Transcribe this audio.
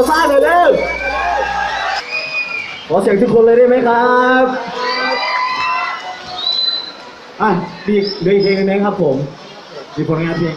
อเสียงขอซ่าหน่อยเร็วขอเสียงทุกคนเลยได้ไหมครับอะมีเหลืออีกเพลงหนึงนะครับผม มีผลงานเพลง